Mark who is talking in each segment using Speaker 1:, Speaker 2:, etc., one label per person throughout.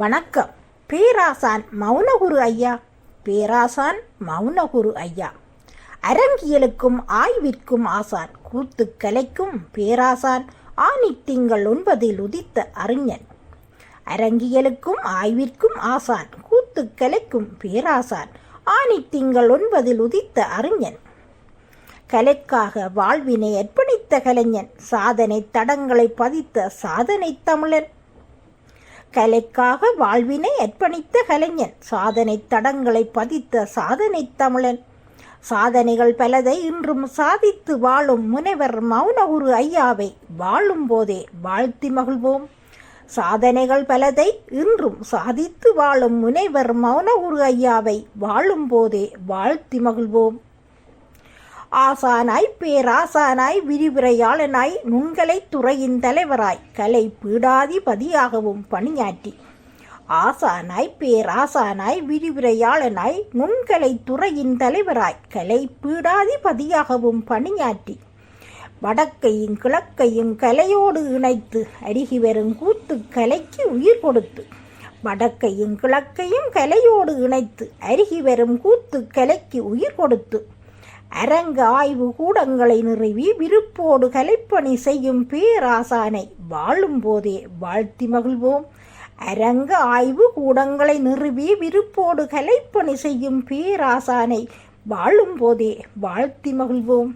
Speaker 1: வணக்கம். பேராசான் மௌனகுரு ஐயா. பேராசான் மௌனகுரு ஐயா. அரங்கியலுக்கும் ஆய்விற்கும் ஆசான். கூத்துக்கலைக்கும் பேராசான். ஆணித்திங்கள் ஒன்பதில் உதித்த அறிஞன். அரங்கியலுக்கும் ஆய்விற்கும் ஆசான். கூத்துக்கலைக்கும் பேராசான். ஆணித்திங்கள் ஒன்பதில் உதித்த அறிஞன். கலைக்காக வாழ்வினை அர்ப்பணித்த கலைஞன். சாதனை தடங்களை பதித்த சாதனை தமிழன். கலைக்காக வாழ்வினை அர்ப்பணித்த கலைஞன் சாதனை தடங்களை பதித்த சாதனை தமிழன். சாதனைகள் பலதை இன்றும் சாதித்து வாழும் முனைவர் மௌனகுரு ஐயாவை வாழும் போதே வாழ்த்தி மகிழ்வோம். சாதனைகள் பலதை இன்றும் சாதித்து வாழும் முனைவர் மௌனகுரு ஐயாவை வாழும் போதே வாழ்த்தி மகிழ்வோம். ஆசானாய் பேராசானாய் விரிவுரையாளனாய் நுண்கலை துறையின் தலைவராய் கலை பீடாதிபதியாகவும் பணியாற்றி. ஆசானாய் பேராசானாய் விரிவுரையாளனாய் நுண்கலை துறையின் தலைவராய் கலை பீடாதிபதியாகவும் பணியாற்றி. வடக்கையும் கிழக்கையும் கலையோடு இணைத்து அருகி வரும் கூத்து கலைக்கு உயிர் கொடுத்து வடக்கையும் கிழக்கையும் கலையோடு இணைத்து அருகி வரும் கூத்து கலைக்கு உயிர் கொடுத்து அரங்க ஆய்வு கூடங்களை நிறுவி விருப்போடு கலைப்பணி செய்யும் பேராசானை வாழும் போதே வாழ்த்தி மகிழ்வோம். அரங்க ஆய்வு கூடங்களை நிறுவி விருப்போடு கலைப்பணி செய்யும் பேராசானை வாழும் போதே வாழ்த்தி மகிழ்வோம்.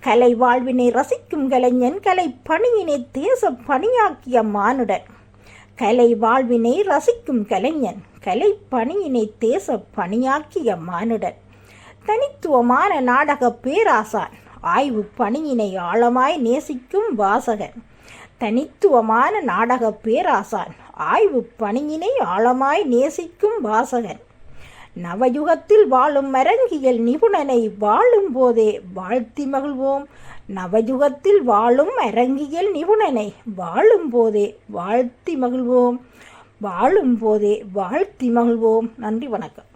Speaker 1: கலை வாழ்வினை ரசிக்கும் கலைஞன் கலை பணியினை தேச பணியாக்கிய மானுடன். கலை வாழ்வினை ரசிக்கும் கலைஞன் கலை பணியினை தேச பணியாக்கிய மானுடன். தனித்துவமான நாடக பேராசான் ஆய்வு பணியினை ஆழமாய் நேசிக்கும் வாசகன். தனித்துவமான நாடக பேராசான் ஆய்வு பணியினை ஆழமாய் நேசிக்கும் வாசகன். நவயுகத்தில் வாழும் மரங்கியல் நிபுணனை வாழும் போதே வாழ்த்தி மகிழ்வோம். நவயுகத்தில் வாழும் அரங்கியல் நிபுணனை வாழும் போதே வாழ்த்தி மகிழ்வோம். வாழும் போதே வாழ்த்தி மகிழ்வோம். நன்றி வணக்கம்.